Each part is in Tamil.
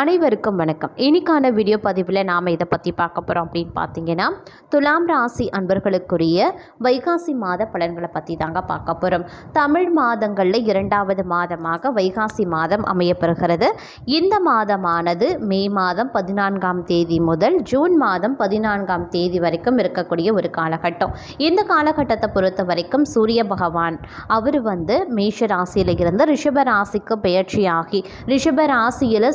அனைவருக்கும் வணக்கம். இனிக்கான வீடியோ பதிவில் நாம் இதை பற்றி பார்க்க போகிறோம் அப்படின்னு பார்த்தீங்கன்னா துலாம் ராசி அன்பர்களுக்குரிய வைகாசி மாத பலன்களை பற்றி தாங்க பார்க்க போகிறோம் தமிழ் மாதங்களில் இரண்டாவது மாதமாக வைகாசி மாதம் அமையப்பெறுகிறது. இந்த மாதமானது மே மாதம் பதினான்காம் தேதி முதல் ஜூன் மாதம் பதினான்காம் தேதி வரைக்கும் இருக்கக்கூடிய ஒரு காலகட்டம். இந்த காலகட்டத்தை பொறுத்த வரைக்கும் சூரிய பகவான் அவர் வந்து மேஷ ராசியில் இருந்து ரிஷப ராசிக்கு பெயர்ச்சியாகி ரிஷப ராசியில்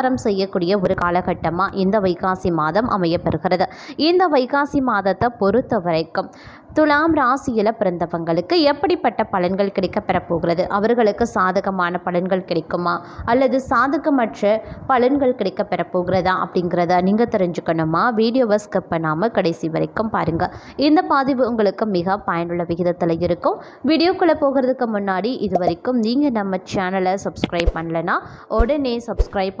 சஞ்சாரம் செய்யக்கூடிய ஒரு காலகட்டமாக இந்த வைகாசி மாதம் அமையப்பெறுகிறது. இந்த வைகாசி மாதத்தை பொறுத்த வரைக்கும் துலாம் ராசியில் பிறந்தவங்களுக்கு எப்படிப்பட்ட பலன்கள் கிடைக்க பெறப்போகிறது? அவர்களுக்கு சாதகமான பலன்கள் கிடைக்குமா? அல்லது சாதகமற்ற பலன்கள் கிடைக்க பெறப்போகிறதா அப்படிங்கிறத நீங்கள் தெரிஞ்சுக்கணுமா? வீடியோவை ஸ்கிப் பண்ணாமல் கடைசி வரைக்கும் பாருங்கள் இந்த பதிவு உங்களுக்கு மிக பயனுள்ள விகிதத்தில் இருக்கும். வீடியோக்குள்ளே போகிறதுக்கு முன்னாடி இது வரைக்கும் நீங்கள் நம்ம சேனலை சப்ஸ்கிரைப் பண்ணலைன்னா உடனே சப்ஸ்கிரைப்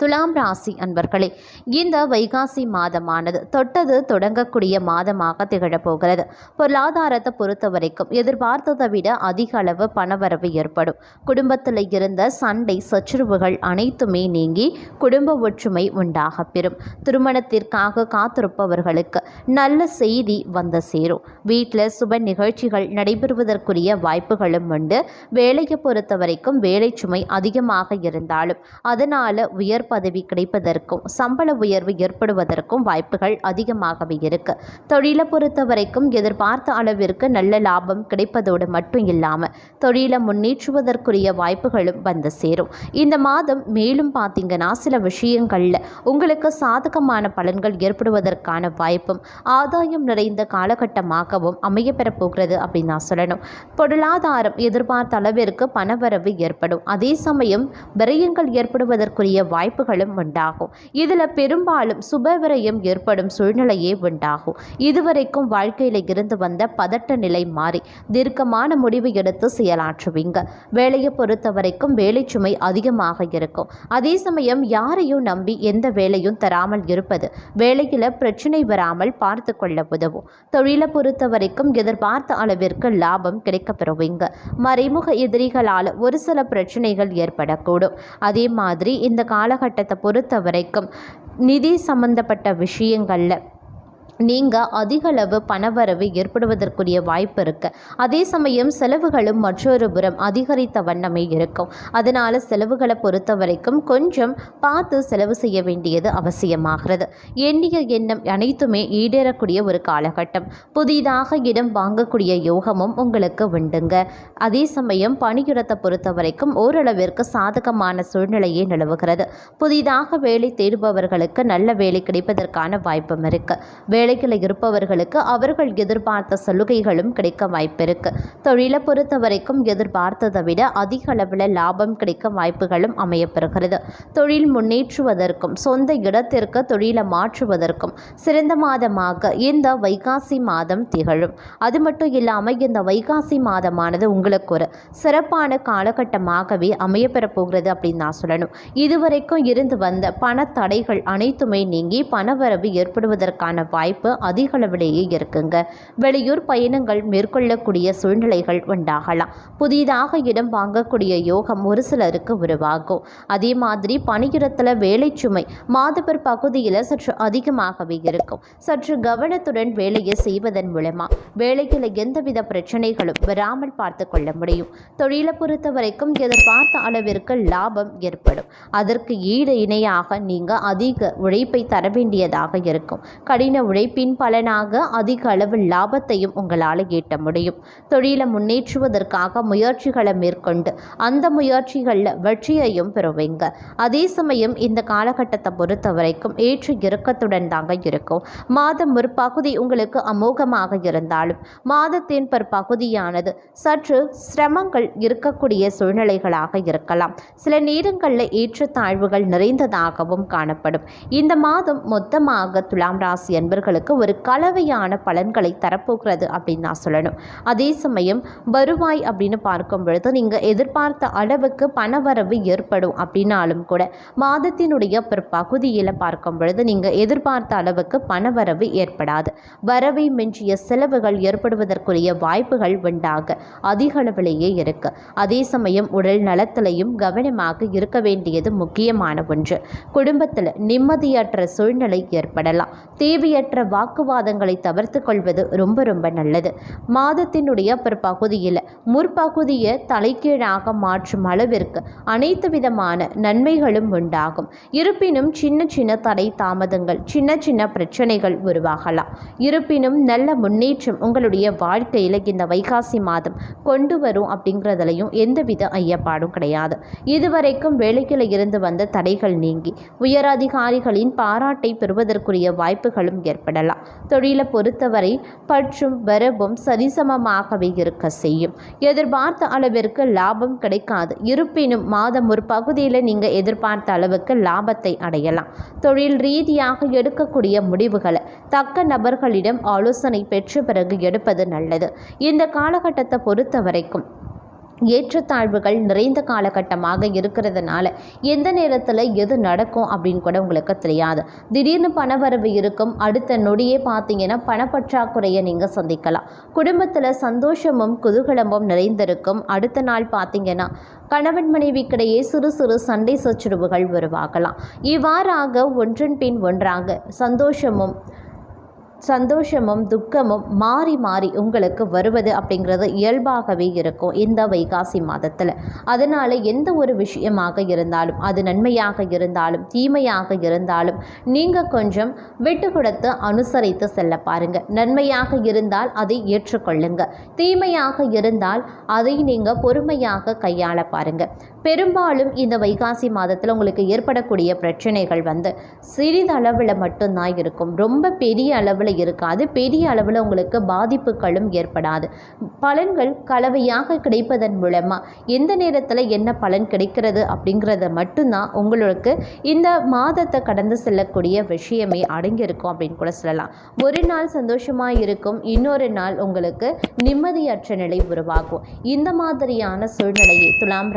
துலாம் ராசி அன்பர்களே இந்த வைகாசி மாதமானது தொட்டது தொடங்கக்கூடிய மாதமாக திகழப்போகிறது. பொருளாதாரத்தை பொறுத்த வரைக்கும் எதிர்பார்த்ததை விட அதிக அளவு பணவரவு ஏற்படும். குடும்பத்தில் இருந்த சண்டை சச்சுரவுகள் அனைத்துமே நீங்கி குடும்ப ஒற்றுமை உண்டாக பெறும். திருமணத்திற்காக காத்திருப்பவர்களுக்கு நல்ல செய்தி வந்து சேரும். வீட்டில் சுப நிகழ்ச்சிகள் நடைபெறுவதற்குரிய வாய்ப்புகளும் உண்டு. வேலையை பொறுத்த வரைக்கும் வேலை சுமை அதிகமாக இருந்தாலும் அதனால் உயர் பதவி கிடைப்பதற்கும் சம்பள உயர்வு ஏற்படுவதற்கும் வாய்ப்புகள் அதிகமாகவே இருக்கு. தொழிலை பொறுத்த வரைக்கும் எதிர்பார்த்த அளவிற்கு நல்ல லாபம் கிடைப்பதோடு மட்டும் இல்லாமல் தொழிலை முன்னேற்றுவதற்குரிய வாய்ப்புகளும் வந்து சேரும். இந்த மாதம் மேலும் பார்த்தீங்கன்னா சில விஷயங்களில் உங்களுக்கு சாதகமான பலன்கள் ஏற்படுவதற்கான வாய்ப்பும் ஆதாயம் நிறைந்த காலகட்டமாகவும் அமையப்பெறப் போகிறது அப்படின்னு நான் சொல்லணும். பொருளாதாரம் எதிர்பார்த்த அளவிற்கு பணவரவு ஏற்படும். அதே சமயம் விரயங்கள் ஏற்படுவதற்குரிய வாய்ப்புகளும் உண்டாகும். இதில் பெரும்பாலும் சுபவிரயம் ஏற்படும் சூழ்நிலையே உண்டாகும். இதுவரைக்கும் வாழ்க்கையில் இருந்து வந்த பதட்ட நிலை மாறி தீர்க்கமான முடிவு எடுத்து செயலாற்றுவீங்க. வேலையை பொறுத்த வரைக்கும் வேலை சுமை அதிகமாக இருக்கும். அதே சமயம் யாரையும் நம்பி எந்த வேலையும் தராமல் இருப்பது வேலையில் பிரச்சனை வராமல் பார்த்து கொள்ள உதவும். தொழிலை பொறுத்த வரைக்கும் எதிர்பார்த்த அளவிற்கு லாபம் கிடைக்கப்பெறுவீங்க. மறைமுக எதிரிகளால் ஒரு சில பிரச்சனைகள் ஏற்படக்கூடும். அதே மாதிரி இந்த காலகட்டத்தை பொறுத்த வரைக்கும் நிதி சம்பந்தப்பட்ட விஷயங்களில் நீங்கள் அதிகளவு பணவரவு ஏற்படுவதற்குரிய வாய்ப்பு இருக்குது அதே சமயம் செலவுகளும் மற்றொரு புறம் அதிகரித்த வண்ணமே இருக்கும். அதனால் செலவுகளை பொறுத்த வரைக்கும் கொஞ்சம் பார்த்து செலவு செய்ய வேண்டியது அவசியமாகிறது. எண்ணிய எண்ணம் அனைத்துமே ஈடேறக்கூடிய ஒரு காலகட்டம். புதிதாக இடம் வாங்கக்கூடிய யோகமும் உங்களுக்கு உண்டுங்க. அதே சமயம் பணியிடத்தை பொறுத்த வரைக்கும் ஓரளவிற்கு சாதகமான சூழ்நிலையே நிலவுகிறது. புதிதாக வேலை தேடுபவர்களுக்கு நல்ல வேலை கிடைப்பதற்கான வாய்ப்பும் இருக்குது வேலையில் இருப்பவர்களுக்கு அவர்கள் எதிர்பார்த்த சலுகைகளும் கிடைக்க வாய்ப்பிருக்கு தொழிலை பொறுத்த வரைக்கும் எதிர்பார்த்ததை விட அதிக அளவில் லாபம் கிடைக்க வாய்ப்புகளும் அமையப்பெறுகிறது. தொழில் முன்னேற்றுவதற்கும் சொந்த இடத்திற்கு தொழிலை மாற்றுவதற்கும் சிறந்த மாதமாக இந்த வைகாசி மாதம் திகழும். அது மட்டும் இல்லாமல் இந்த வைகாசி மாதமானது உங்களுக்கு ஒரு சிறப்பான காலகட்டமாகவே அமையப்பெற போகிறது அப்படின்னு நான் சொல்லணும். இதுவரைக்கும் இருந்து வந்த பண தடைகள் அனைத்துமே நீங்கி பணவரவு ஏற்படுவதற்கான வாய்ப்பு அதிக அளவிலேயே இருக்குங்க. வெளியூர் பயணங்கள் மேற்கொள்ளக்கூடிய சூழ்நிலைகள் உண்டாகலாம். புதிதாக இடம் வாங்கக்கூடிய யோகம் ஒரு சிலருக்கு உருவாகும். அதே மாதிரி பணியிடத்தில் வேலை சுமை மாதப்பர் பகுதியில் சற்று அதிகமாகவே இருக்கும். சற்று கவனத்துடன் வேலையை செய்வதன் மூலமா வேலையில் எந்தவித பிரச்சனைகளும் வராமல் பார்த்து கொள்ள முடியும். தொழிலை பொறுத்த வரைக்கும் எதிர்பார்த்த அளவிற்கு லாபம் ஏற்படும். அதற்கு ஈடு இணையாக நீங்கள் அதிக உழைப்பை தர வேண்டியதாக இருக்கும். கடின உழைப்பு உழைப்பின் பலனாக அதிக அளவு லாபத்தையும் உங்களால் ஈட்ட முடியும். தொழிலை முன்னேற்றுவதற்காக முயற்சிகளை மேற்கொண்டு அந்த முயற்சிகளில் வெற்றியையும் பெறுவீங்க. அதே சமயம் இந்த காலகட்டத்தை பொறுத்த வரைக்கும் ஏற்று இறக்கத்துடன் தாங்க இருக்கும். மாதம் ஒரு பகுதி உங்களுக்கு அமோகமாக இருந்தாலும் மாதத்தின் பர் பகுதியானது சற்று சிரமங்கள் இருக்கக்கூடிய சூழ்நிலைகளாக இருக்கலாம். சில நேரங்களில் ஏற்றத்தாழ்வுகள் நிறைந்ததாகவும் காணப்படும். இந்த மாதம் மொத்தமாக துலாம் ராசி என்பர்கள் உங்களுக்கு ஒரு கலவையான பலன்களை தரப்போகிறது அப்படின்னு நான் சொல்லணும். அதே சமயம் வருவாய் அப்படின்னு பார்க்கும் பொழுது நீங்கள் எதிர்பார்த்த அளவுக்கு பணவரவு ஏற்படும் அப்படின்னாலும் கூட மாதத்தினுடைய பிற்பகுதியில் பார்க்கும் பொழுது நீங்கள் எதிர்பார்த்த அளவுக்கு பணவரவு ஏற்படாது. வரவை மிஞ்சிய செலவுகள் ஏற்படுவதற்குரிய வாய்ப்புகள் உண்டாக அதிக அளவிலேயே இருக்கு. அதே சமயம் உடல் நலத்திலையும் கவனமாக இருக்க வேண்டியது முக்கியமான ஒன்று. குடும்பத்தில் நிம்மதியற்ற சூழ்நிலை ஏற்படலாம். தேவையற்ற வாக்குவாதங்களை தவிர்த்து கொள்வது ரொம்ப ரொம்ப நல்லது. மாதத்தினுடைய பிற்பகுதியில் முற்பகுதியை தலைகீழாக மாற்றும் அளவிற்கு அனைத்து விதமான நன்மைகளும் உண்டாகும். இருப்பினும் சின்ன சின்ன தடை தாமதங்கள் சின்ன சின்ன பிரச்சனைகள் உருவாகலாம். இருப்பினும் நல்ல முன்னேற்றம் உங்களுடைய வாழ்க்கையில் இந்த வைகாசி மாதம் கொண்டு வரும் அப்படிங்கிறதுலையும் எந்தவித ஐயப்பாடும் கிடையாது. இதுவரைக்கும் வேலையில் இருந்து வந்த தடைகள் நீங்கி உயரதிகாரிகளின் பாராட்டை பெறுவதற்குரிய வாய்ப்புகளும் ஏற்படலாம் தொழிலை பொறுத்தவரை பற்றும் வரவும் சரிசமமாகவே இருக்க செய்யும். எதிர்பார்த்த அளவிற்கு லாபம் கிடைக்காது. இருப்பினும் மாதம் ஒரு பகுதியில் நீங்கள் எதிர்பார்த்த அளவுக்கு லாபத்தை அடையலாம். தொழில் ரீதியாக எடுக்கக்கூடிய முடிவுகளை தக்க நபர்களிடம் ஆலோசனை பெற்ற பிறகு எடுப்பது நல்லது. இந்த காலகட்டத்தை பொறுத்த வரைக்கும் ஏற்றத்தாழ்வுகள் நிறைந்த காலகட்டமாக இருக்கிறதுனால எந்த நேரத்தில் எது நடக்கும் அப்படின்னு கூட உங்களுக்கு தெரியாது. திடீர்னு பணவரவு இருக்கும். அடுத்த நொடியே பார்த்தீங்கன்னா பணப்பற்றாக்குறையை நீங்கள் சந்திக்கலாம். குடும்பத்தில் சந்தோஷமும் குதூகலமும் நிறைந்திருக்கும். அடுத்த நாள் பார்த்தீங்கன்னா கணவன் மனைவிக்கிடையே சிறு சிறு சண்டை சச்சுரவுகள் உருவாகலாம். இவ்வாறாக ஒன்றன் பின் ஒன்றாக சந்தோஷமும் சந்தோஷமும் துக்கமும் மாறி மாறி உங்களுக்கு வருவது அப்படிங்கிறது இயல்பாகவே இருக்கும் இந்த வைகாசி மாதத்தில். அதனால் எந்த ஒரு விஷயமாக இருந்தாலும் அது நன்மையாக இருந்தாலும் தீமையாக இருந்தாலும் நீங்கள் கொஞ்சம் விட்டு கொடுத்து அனுசரித்து செல்ல பாருங்கள் நன்மையாக இருந்தால் அதை ஏற்றுக்கொள்ளுங்க. தீமையாக இருந்தால் அதை நீங்கள் பொறுமையாக கையாள பாருங்கள் பெரும்பாலும் இந்த வைகாசி மாதத்தில் உங்களுக்கு ஏற்படக்கூடிய பிரச்சனைகள் வந்து சிறிதளவில் மட்டும்தான் இருக்கும். ரொம்ப பெரிய அளவில் இருக்காது. பெரிய அளவில் உங்களுக்கு பாதிப்புகளும் ஏற்படாது. பலன்கள் கலவையாக கிடைப்பதன் மூலமாக எந்த நேரத்தில் என்ன பலன் கிடைக்கிறது அப்படிங்கிறத மட்டும்தான் உங்களுக்கு இந்த மாதத்தை கடந்து செல்லக்கூடிய விஷயமே அடங்கியிருக்கும் அப்படின்னு கூட சொல்லலாம். ஒரு நாள் சந்தோஷமாக இருக்கும். இன்னொரு நாள் உங்களுக்கு நிம்மதியற்ற நிலை உருவாகும். இந்த மாதிரியான சூழ்நிலையை துலாம்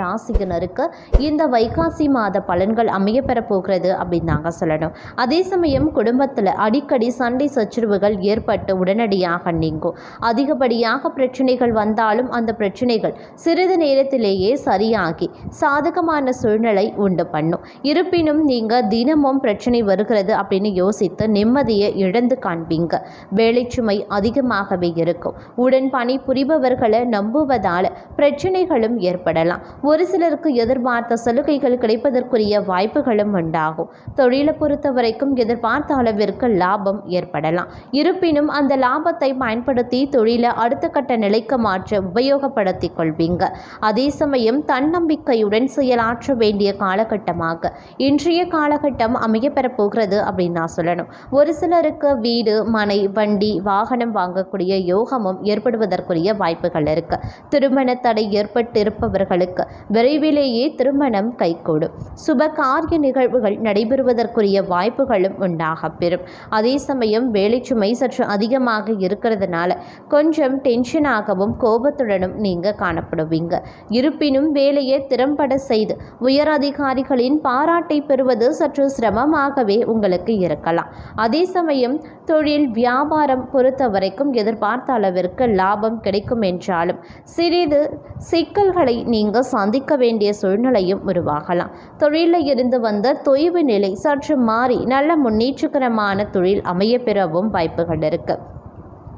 ராசியினருக்கு இந்த வைகாசி மாத பலன்கள் அமையப்பெற போகிறது அப்படின்னு நாங்கள் சொல்லணும். அதே சமயம் குடும்பத்தில் அடிக்கடி சண்டை சச்சரவுகள் ஏற்பட்டு உடனடியாக நீங்கும். அதிகப்படியாக பிரச்சனைகள் வந்தாலும் அந்த பிரச்சனைகள் சிறிது நேரத்திலேயே சரியாகி சாதகமான சூழ்நிலை உண்டு பண்ணும். இருப்பினும் நீங்கள் தினமும் பிரச்சனை வருகிறது அப்படின்னு யோசித்து நிம்மதியை இழந்து காண்பீங்க. வேலைச்சுமை அதிகமாகவே இருக்கும். உடன் பணி புரிபவர்களை நம்புவதால் பிரச்சனைகளும் ஏற்படலாம். ஒரு சிலருக்கு நமக்கு எதிர்பார்த்த சலுகைகள் கிடைப்பதற்குரிய வாய்ப்புகளும் உண்டாகும். தொழிலை பொறுத்த வரைக்கும் எதிர்பார்த்த அளவிற்கு லாபம் ஏற்படலாம். இருப்பினும் அந்த லாபத்தை பயன்படுத்தி தொழிலை அடுத்த கட்ட நிலைக்கு மாற்ற உபயோகப்படுத்திக் கொள்வீங்க. அதே சமயம் தன்னம்பிக்கையுடன் செயலாற்ற வேண்டிய காலகட்டமாக. இன்றைய காலகட்டம் அமையப்பெறப் போகிறது அப்படின்னு நான் சொல்லணும். ஒரு சிலருக்கு வீடு மனை வண்டி வாகனம் வாங்கக்கூடிய யோகமும் ஏற்படுவதற்குரிய வாய்ப்புகள் இருக்கு. திருமண தடை ஏற்பட்டிருப்பவர்களுக்கு விரைவில் விரைவிலேயே திருமணம் கைகூடும். சுப காரிய நிகழ்வுகள் நடைபெறுவதற்குரிய வாய்ப்புகளும் உண்டாக பெறும். அதே சமயம் வேலைச்சுமை சற்று அதிகமாக இருக்கிறதுனால கொஞ்சம் டென்ஷனாகவும் கோபத்துடனும் நீங்கள் காணப்படுவீங்க. இருப்பினும் வேலையை திறம்பட செய்து உயர் அதிகாரிகளின் பாராட்டை பெறுவது சற்று சிரமமாகவே உங்களுக்கு இருக்கலாம். அதே சமயம் தொழில் வியாபாரம் பொறுத்த வரைக்கும் எதிர்பார்த்த அளவிற்கு லாபம் கிடைக்கும் என்றாலும் சிறிது சிக்கல்களை நீங்கள் சந்திக்க வேண்டும் வேண்டிய சூழ்நிலையும் உருவாகலாம். தொழிலில் இருந்து வந்த தொய்வு நிலை சற்று மாறி நல்ல முன்னேற்றகரமான தொழில் அமைய பெறவும் வாய்ப்புகள் இருக்குது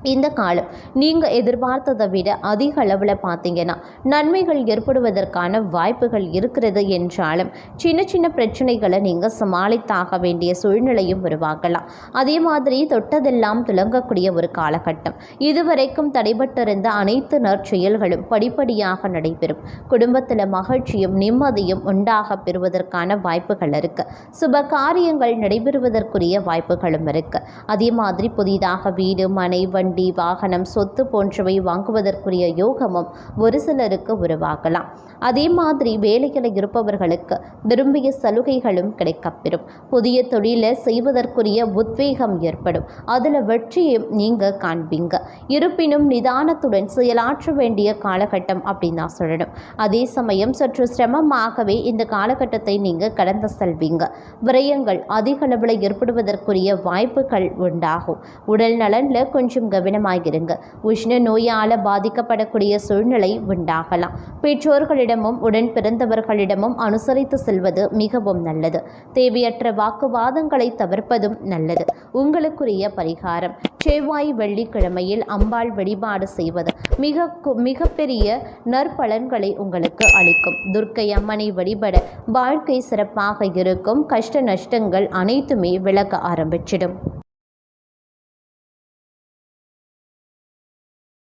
இந்த காலம் நீங்கள் எதிர்பார்த்ததை விட அதிக அளவில் பார்த்தீங்கன்னா நன்மைகள் ஏற்படுவதற்கான வாய்ப்புகள் இருக்கிறது என்றாலும் சின்ன சின்ன பிரச்சனைகளை நீங்கள் சமாளித்தாக வேண்டிய சூழ்நிலையும் உருவாக்கலாம். அதே மாதிரி தொட்டதெல்லாம் துலங்கக்கூடிய ஒரு காலகட்டம். இதுவரைக்கும் தடைபட்டிருந்த அனைத்து நற்செயல்களும் படிப்படியாக நடைபெறும். குடும்பத்தில் மகிழ்ச்சியும் நிம்மதியும் உண்டாக பெறுவதற்கான வாய்ப்புகள் இருக்கு. சுப காரியங்கள் நடைபெறுவதற்குரிய வாய்ப்புகளும் இருக்கு. அதே மாதிரி புதிதாக வீடு மனை வண்டி வண்டி வாகனம் சொத்து போன்றவை வாங்குவதற்குரிய யோகமும் ஒரு சிலருக்கு உருவாகலாம். அதே மாதிரி வேலையில் இருப்பவர்களுக்கு விரும்பிய சலுகைகளும் கிடைக்கப்பெறும். புதிய தொழிலை செய்வதற்குரிய உத்வேகம் ஏற்படும். அதில் வெற்றியும் நீங்கள் காண்பீங்க. இருப்பினும் நிதானத்துடன் செயலாற்ற வேண்டிய காலகட்டம் அப்படின்னு தான் சொல்லணும். அதே சமயம் சற்று சிரமமாகவே இந்த காலகட்டத்தை நீங்கள் கடந்து செல்வீங்க. விரயங்கள் அதிக அளவில் ஏற்படுவதற்குரிய வாய்ப்புகள் உண்டாகும். உடல் நலனில் கொஞ்சம் கவனமாகிருங்க. உஷ்ண நோயால் பாதிக்கப்படக்கூடிய சூழ்நிலை உண்டாகலாம். பெற்றோர்களிடமும் உடன் பிறந்தவர்களிடமும் அனுசரித்து செல்வது மிகவும் நல்லது. தேவையற்ற வாக்குவாதங்களை தவிர்ப்பதும் நல்லது. உங்களுக்குரிய பரிகாரம் செவ்வாய் வெள்ளிக்கிழமையில் அம்பாள் வழிபாடு செய்வது மிக மிகப்பெரிய நற்பலன்களை உங்களுக்கு அளிக்கும். துர்க்கை அம்மனை வழிபட வாழ்க்கை சிறப்பாக இருக்கும். கஷ்ட நஷ்டங்கள் அனைத்துமே விலக ஆரம்பிச்சிடும்.